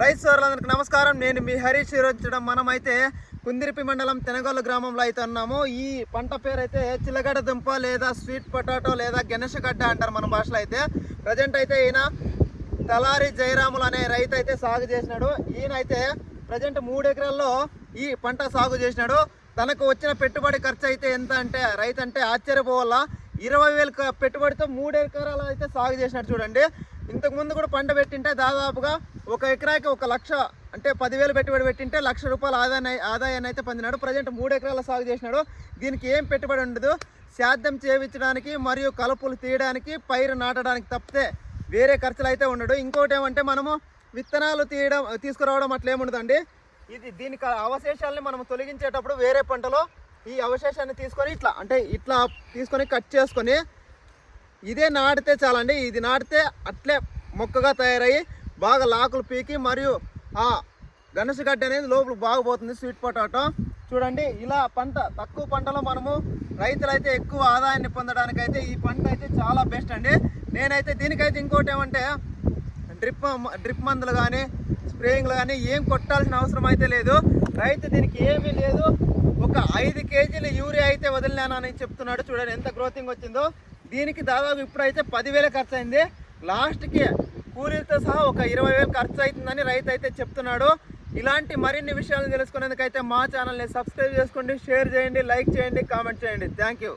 రైతు సోదరులందరికీ నమస్కారం. నేను మీ హరీష్ ఈరోజు మనమైతే కుందిరిపి మండలం తెనగోలు గ్రామంలో అయితే ఉన్నాము. ఈ పంట పేరు అయితే చిల్లగడ్డ దుంప లేదా స్వీట్ పొటాటో లేదా గణేషగడ్డ అంటారు మన భాషలో అయితే. ప్రజెంట్ అయితే ఈయన తలారి జయరాములు అనే రైతు అయితే సాగు చేసినాడు. ఈయన అయితే ప్రజెంట్ మూడు ఎకరాల్లో ఈ పంట సాగు చేసినాడు. తనకు వచ్చిన పెట్టుబడి ఖర్చు అయితే ఎంత అంటే రైతు అంటే ఆశ్చర్యపోవాలా? ఇరవై వేలు పెట్టుబడితో మూడు ఎకరాలు అయితే సాగు చేసినాడు చూడండి. ఇంతకు ముందు కూడా పంట పెట్టింటే దాదాపుగా ఒక ఎకరాకి ఒక లక్ష అంటే పదివేలు పెట్టుబడి పెట్టింటే లక్ష రూపాయల ఆదాయ ఆదాయాన్ని అయితే పొందినాడు. ప్రజెంట్ మూడు ఎకరాల సాగు చేసినాడు. దీనికి ఏం పెట్టుబడి ఉండదు. సేద్యం చేయించడానికి మరియు కలుపులు తీయడానికి పైరు నాటడానికి తప్పితే వేరే ఖర్చులు అయితే ఉండడు. ఇంకోటి ఏమంటే మనము విత్తనాలు తీయడం తీసుకురావడం అట్లేముండదండి ఇది దీనికి అవశేషాలని మనం తొలగించేటప్పుడు వేరే పంటలో ఈ అవశేషాన్ని తీసుకొని ఇట్లా అంటే ఇట్లా తీసుకొని కట్ చేసుకొని ఇదే నాటితే చాలండి. ఇది నాటితే అట్లే మొక్కగా తయారయ్యి బాగా లాకులు పీకి మరియు ఆ గణసగడ్డ అనేది లోపల బాగుపోతుంది స్వీట్ పొటాటో చూడండి ఇలా పంట తక్కువ పంటలో మనము రైతులైతే ఎక్కువ ఆదాయాన్ని పొందడానికైతే ఈ పంట అయితే చాలా బెస్ట్ అండి. నేనైతే దీనికైతే ఇంకోటి ఏమంటే డ్రిప్ డ్రిప్ మందులు కానీ స్ప్రేయింగ్లు కానీ ఏం కొట్టాల్సిన అవసరం అయితే లేదు. రైతు దీనికి ఏమీ లేదు. ఒక ఐదు కేజీల యూరియా అయితే వదిలినానని చెప్తున్నాడు. చూడండి ఎంత గ్రోతింగ్ వచ్చిందో. దీనికి దాదాపు ఇప్పుడైతే పదివేల ఖర్చు అయింది లాస్ట్కి కూలీలతో సహా ఒక ఇరవై వేలు ఖర్చు అవుతుందని రైతు అయితే చెప్తున్నాడు. ఇలాంటి మరిన్ని విషయాలు తెలుసుకునేందుకైతే మా ఛానల్ని సబ్స్క్రైబ్ చేసుకోండి షేర్ చేయండి లైక్ చేయండి కామెంట్ చేయండి. Thank you.